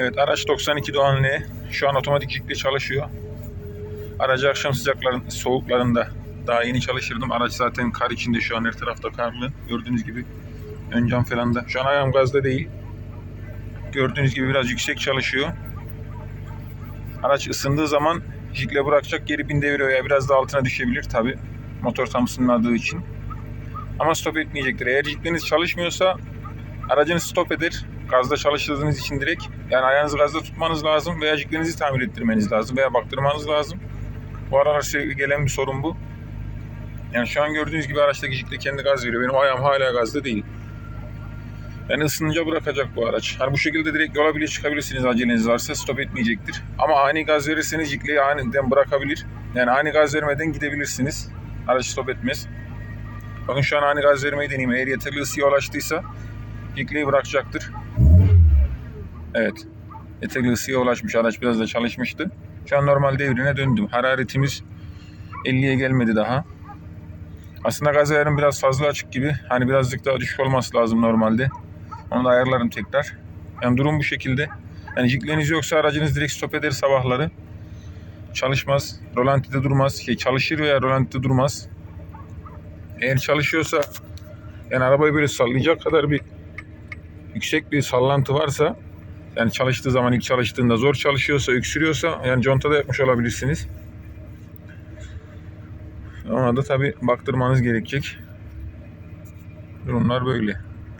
Evet araç 92 Doğan. Şu an otomatik jikle çalışıyor. Aracı akşam sıcakların, soğuklarında daha yeni çalıştırdım. Araç zaten kar içinde şu an her tarafta karlı. Gördüğünüz gibi ön cam falan da. Şu an ayağım gazda değil. Gördüğünüz gibi biraz yüksek çalışıyor. Araç ısındığı zaman jikle bırakacak geri bin devir veya biraz da altına düşebilir tabi. Motor tam ısınmadığı için. Ama stop etmeyecektir. Eğer jikleriniz çalışmıyorsa aracınız stop eder. Gazda çalıştırdığınız için direkt yani ayağınızı gazda tutmanız lazım veya jiklerinizi tamir ettirmeniz lazım veya baktırmanız lazım. Bu aralar sürekli gelen bir sorun bu. Yani şu an gördüğünüz gibi araçtaki jikle kendi gaz veriyor. Benim ayağım hala gazda değil. Yani ısınınca bırakacak bu araç. Hani bu şekilde direkt yola bile çıkabilirsiniz aceleniz varsa stop etmeyecektir. Ama ani gaz verirseniz jikleyi aniden bırakabilir. Yani ani gaz vermeden gidebilirsiniz. Araç stop etmez. Bakın şu an ani gaz vermeyi deneyeyim. Eğer yeterli ısıya ulaştıysa jikleyi bırakacaktır. Evet. Yeterli ısıya ulaşmış. Araç biraz da çalışmıştı. Şu an normal devrine döndüm. Hararetimiz 50'ye gelmedi daha. Aslında gaz ayarım biraz fazla açık gibi. Hani birazcık daha düşük olması lazım normalde. Onu da ayarlarım tekrar. Yani durum bu şekilde. Yani jikleriniz yoksa aracınız direkt stop eder sabahları. Çalışmaz. Rolantide durmaz. Şey, çalışır veya rolantide durmaz. Eğer çalışıyorsa yani arabayı böyle sallayacak kadar bir yüksek bir sallantı varsa yani çalıştığı zaman ilk çalıştığında zor çalışıyorsa, öksürüyorsa yani contada yapmış olabilirsiniz. Ona da tabi baktırmanız gerekecek. Durumlar böyle.